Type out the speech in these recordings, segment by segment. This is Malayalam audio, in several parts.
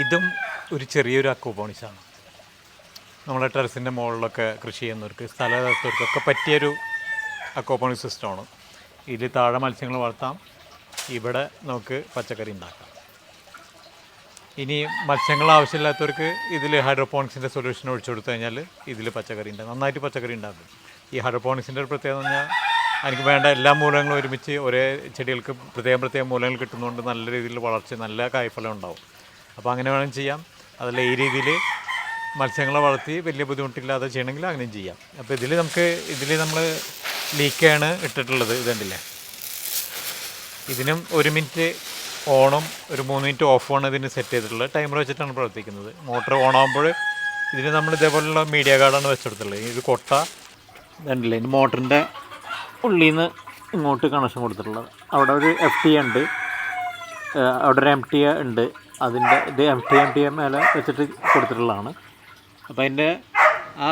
ഇതും ഒരു ചെറിയൊരു അക്കോപോണിസാണ് നമ്മളെ ടെറസിന്റെ മുകളിലൊക്കെ കൃഷി ചെയ്യുന്നവർക്ക് സ്ഥലത്തവർക്കൊക്കെ പറ്റിയൊരു അക്കോപോണിക് സിസ്റ്റമാണ്. ഇതിൽ താഴെ മത്സ്യങ്ങൾ വളർത്താം. ഇവിടെ നമുക്ക് പച്ചക്കറി ഉണ്ടാക്കാം. ഇനി മത്സ്യങ്ങൾ ആവശ്യമില്ലാത്തവർക്ക് ഇതിൽ ഹൈഡ്രോപോണിക്സിന്റെ സൊല്യൂഷൻ ഒഴിച്ചു കൊടുത്തു കഴിഞ്ഞാൽ ഇതിൽ പച്ചക്കറി ഉണ്ടാകും നന്നായിട്ട് പച്ചക്കറി ഉണ്ടാകും ഈ ഹൈഡ്രോപോണിക്സിന്റെ ഒരു പ്രത്യേകത എന്ന് പറഞ്ഞാൽ എനിക്ക് വേണ്ട എല്ലാ മൂലങ്ങളും ഒരുമിച്ച് ഒരേ ചെടികൾക്ക് പ്രത്യേകം പ്രത്യേകം മൂലങ്ങൾ കിട്ടുന്നതുകൊണ്ട് നല്ല രീതിയിൽ വളർച്ച നല്ല കായ്ഫലം ഉണ്ടാവും. അപ്പോൾ അങ്ങനെ വേണം ചെയ്യാം. അതല്ല ഈ രീതിയിൽ മത്സ്യങ്ങളെ വളർത്തി വലിയ ബുദ്ധിമുട്ടില്ലാതെ ചെയ്യണമെങ്കിൽ അങ്ങനെ ചെയ്യാം. അപ്പോൾ ഇതിൽ നമുക്ക് ഇതിൽ നമ്മൾ ലീക്കാണ് ഇട്ടിട്ടുള്ളത് ഇതുണ്ടല്ലേ ഇതിനും ഒരു മിനിറ്റ് ഓണും ഒരു മൂന്ന് മിനിറ്റ് ഓഫുമാണ് ഇതിന് സെറ്റ് ചെയ്തിട്ടുള്ളത്. ടൈമർ വെച്ചിട്ടാണ് പ്രവർത്തിക്കുന്നത്. മോട്ടർ ഓൺ ആകുമ്പോൾ ഇതിന് നമ്മൾ ഇതേപോലുള്ള മീഡിയ കാർഡാണ് വെച്ചെടുത്തുള്ളത് ഇത് കൊട്ട ഇതുണ്ടല്ലേ ഇതിന് മോട്ടറിന്റെ ഉള്ളിൽ നിന്ന് ഇങ്ങോട്ട് കണക്ഷൻ കൊടുത്തിട്ടുള്ളത്. അവിടെ ഒരു എഫ് ടി ഉണ്ട് അവിടെ ഒരു എം ടി ഉണ്ട്. അതിന്റെ ഇത് M T M T M മേലെ വെച്ചിട്ട് കൊടുത്തിട്ടുള്ളതാണ്. അപ്പോൾ അതിന്റെ ആ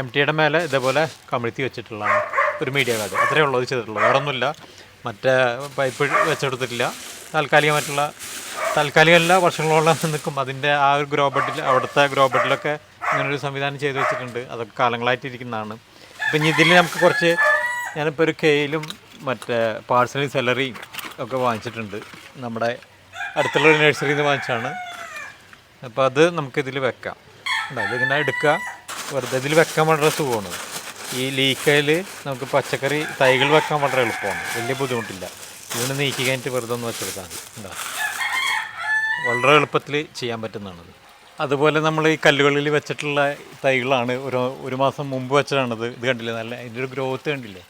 എം ടിയുടെ മേലെ ഇതേപോലെ കമിഴ്ത്തി വെച്ചിട്ടുള്ളതാണ്. ഒരു മീഡിയ കാർഡ്. അത്രയേ ഉള്ളൂ അത് ചെയ്തിട്ടുള്ളൂ വേറെ ഒന്നുമില്ല. മറ്റേ പൈപ്പ് വെച്ചെടുത്തിട്ടില്ല. താൽക്കാലികമായിട്ടുള്ള താൽക്കാലികമല്ല വർഷങ്ങളോളം നിൽക്കും. അതിന്റെ ആ ഒരു ഗ്രോ ബെഡിൽ അവിടുത്തെ ഗ്രോ ബെഡിലൊക്കെ ഇങ്ങനൊരു സംവിധാനം ചെയ്തു വെച്ചിട്ടുണ്ട്. അതൊക്കെ കാലങ്ങളായിട്ട് അപ്പം ഇനി ഇതിൽ നമുക്ക് കുറച്ച് ഞാനിപ്പോൾ ഒരു കെയിലും മറ്റേ പാഴ്സലി സെലറി ഒക്കെ വാങ്ങിച്ചിട്ടുണ്ട്. നമ്മുടെ അടുത്തുള്ള ഒരു നഴ്സറിയിൽ നിന്ന് വാങ്ങിച്ചാണ് അപ്പോൾ അത് നമുക്കിതിൽ വെക്കാം. അതായത് ഇതിങ്ങനെ എടുക്കുക. വെറുതെ ഇതിൽ വെക്കാൻ വളരെ സുഖമാണ്. ഈ ലീക്കയിൽ നമുക്ക് പച്ചക്കറി തൈകൾ വെക്കാൻ വളരെ എളുപ്പമാണ്. വലിയ ബുദ്ധിമുട്ടില്ല. ഇതിന് നീക്കി കഴിഞ്ഞിട്ട് വെറുതെ ഒന്ന് വെച്ചെടുത്താൽ മതി. ഉണ്ടോ വളരെ എളുപ്പത്തിൽ ചെയ്യാൻ പറ്റുന്നതാണത്. അതുപോലെ നമ്മൾ ഈ കല്ലുകളിൽ വെച്ചിട്ടുള്ള തൈകളാണ് ഒരു ഒരു മാസം മുമ്പ് വെച്ചതാണത്. ഇത് കണ്ടില്ലേ? നല്ല അതിന്റെ ഒരു ഗ്രോത്ത് കണ്ടില്ലേ?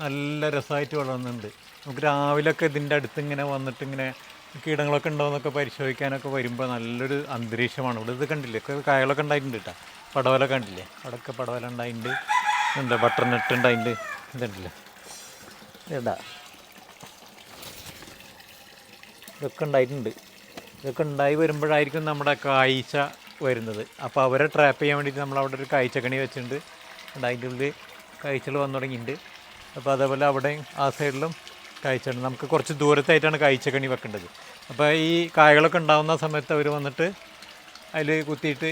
നല്ല രസമായിട്ട് വളർന്നുണ്ട് നമുക്ക് രാവിലെയൊക്കെ ഇതിന്റെ അടുത്ത് ഇങ്ങനെ വന്നിട്ട് ഇങ്ങനെ കീടങ്ങളൊക്കെ ഉണ്ടോയെന്നൊക്കെ പരിശോധിക്കാനൊക്കെ വരുമ്പോൾ നല്ലൊരു അന്തരീക്ഷമാണ്. ഇവിടെ ഇത് കണ്ടില്ലേ? കായകളൊക്കെ ഉണ്ടായിട്ടുണ്ട് കേട്ടോ. പടവല കണ്ടില്ലേ? അവിടെയൊക്കെ പടവല ഉണ്ടായിട്ടുണ്ട് എന്താ ബട്ടർ നട്ട് ഉണ്ടായിട്ടുണ്ട് ഇതുണ്ടല്ലേ. ഇതാ. ഇതൊക്കെ ഉണ്ടായിട്ടുണ്ട്. ഇതൊക്കെ ഉണ്ടായി വരുമ്പോഴായിരിക്കും നമ്മുടെ കാഴ്ച വരുന്നത്. അപ്പോൾ അവരെ ട്രാപ്പ് ചെയ്യാൻ വേണ്ടിയിട്ട് നമ്മൾ അവിടെ ഒരു കാഴ്ചക്കണി വെച്ചിട്ടുണ്ട്. അതിന്റെ ഉള്ളിൽ കാഴ്ചകൾ വന്നു തുടങ്ങിയിട്ടുണ്ട്. അപ്പോൾ അതേപോലെ അവിടെയും ആ സൈഡിലും കാഴ്ചയുണ്ട് നമുക്ക് കുറച്ച് ദൂരത്തായിട്ടാണ് കായ്ച്ചക്കണി വെക്കേണ്ടത്. അപ്പോൾ ഈ കായകളൊക്കെ ഉണ്ടാകുന്ന സമയത്ത് അവർ വന്നിട്ട് അതിൽ കുത്തിയിട്ട്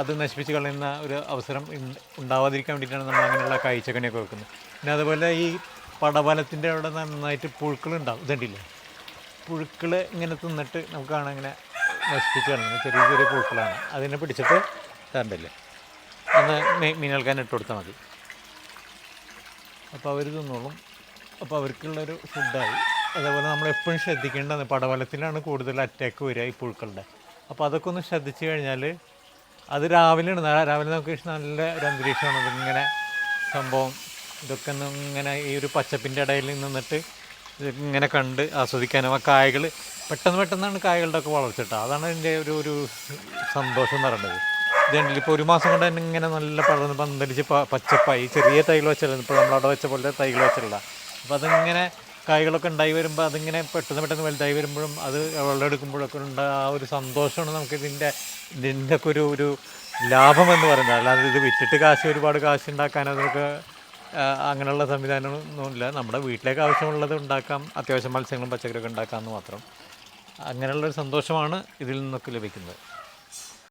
അത് നശിപ്പിച്ച് കളയുന്ന ഒരു അവസരം ഉണ്ടാവാതിരിക്കാൻ വേണ്ടിയിട്ടാണ് നമ്മൾ അങ്ങനെയുള്ള കായ്ച്ചക്കണിയൊക്കെ വെക്കുന്നത്. പിന്നെ അതുപോലെ ഈ പടവലത്തിന്റെ അവിടെ നന്നായിട്ട് പുഴുക്കൾ ഉണ്ടാവും. ഇതുണ്ടല്ലേ? പുഴുക്കൾ ഇങ്ങനെ തിന്നിട്ട് നമുക്ക് കാണാൻ ഇങ്ങനെ നശിപ്പിച്ച് കളയുന്നത്. ചെറിയ ചെറിയ പുഴുക്കളാണ്. അതിനെ പിടിച്ചിട്ട് തരണ്ടല്ലേ? അന്ന് മീനുകൾക്കാൻ ഇട്ട് കൊടുത്താൽ മതി. അപ്പോൾ അവർ തിന്നോളും. അപ്പോൾ അവർക്കുള്ളൊരു ഫുഡായി അതേപോലെ നമ്മൾ എപ്പോഴും ശ്രദ്ധിക്കേണ്ടത് പടവലത്തിലാണ് കൂടുതൽ അറ്റാക്ക് വരിക ഈ പുഴുക്കളുടെ. അപ്പോൾ അതൊക്കെ ഒന്ന് ശ്രദ്ധിച്ചു കഴിഞ്ഞാൽ അത് രാവിലെ ഉണ്ട് രാവിലെ നമുക്ക് നല്ല ഒരു അന്തരീക്ഷമാണ്. ഇതിങ്ങനെ സംഭവം ഇതൊക്കെ ഒന്ന് ഇങ്ങനെ ഈ ഒരു പച്ചപ്പിന്റെ ഇടയിൽ നിന്നിട്ട് ഇങ്ങനെ കണ്ട് ആസ്വദിക്കാനും ആ കായകൾ പെട്ടെന്ന് പെട്ടെന്നാണ് കായകളുടെ ഒക്കെ വളർച്ചിട്ടത് അതാണ് അതിന്റെ ഒരു ഒരു സന്തോഷം എന്ന് പറയുന്നത്. ഇതുണ്ടല്ലോ ഇപ്പോൾ ഒരു മാസം കൊണ്ട് തന്നെ ഇങ്ങനെ നല്ല പടർന്ന് പന്തലിച്ച് പച്ചപ്പായി. ചെറിയ തൈകൾ വെച്ചല്ല ഇപ്പോൾ നമ്മളവിടെ വെച്ച പോലത്തെ തൈകൾ വെച്ചിട്ടുള്ള അപ്പോൾ അതിങ്ങനെ കായ്കളൊക്കെ ഉണ്ടായി വരുമ്പോൾ അതിങ്ങനെ പെട്ടെന്ന് പെട്ടെന്ന് വലുതായി വരുമ്പോഴും അത് വെള്ളമെടുക്കുമ്പോഴൊക്കെ ഉണ്ട് ആ ഒരു സന്തോഷമാണ് നമുക്ക് ഇതിന്റെ ഇതിന്റെ ഒക്കെ ഒരു ഒരു ലാഭം എന്ന് പറയുന്നത്. അല്ലാതെ ഇത് വിറ്റിട്ട് കാശ് ഒരുപാട് കാശ് ഉണ്ടാക്കാൻ അതൊക്കെ അങ്ങനെയുള്ള സംവിധാനമൊന്നുമില്ല നമ്മുടെ വീട്ടിലേക്ക് ആവശ്യമുള്ളത് ഉണ്ടാക്കാം. അത്യാവശ്യം മത്സ്യങ്ങളും പച്ചക്കറിയൊക്കെ ഉണ്ടാക്കാമെന്ന് മാത്രം. അങ്ങനെയുള്ളൊരു സന്തോഷമാണ് ഇതിൽ നിന്നൊക്കെ ലഭിക്കുന്നത്.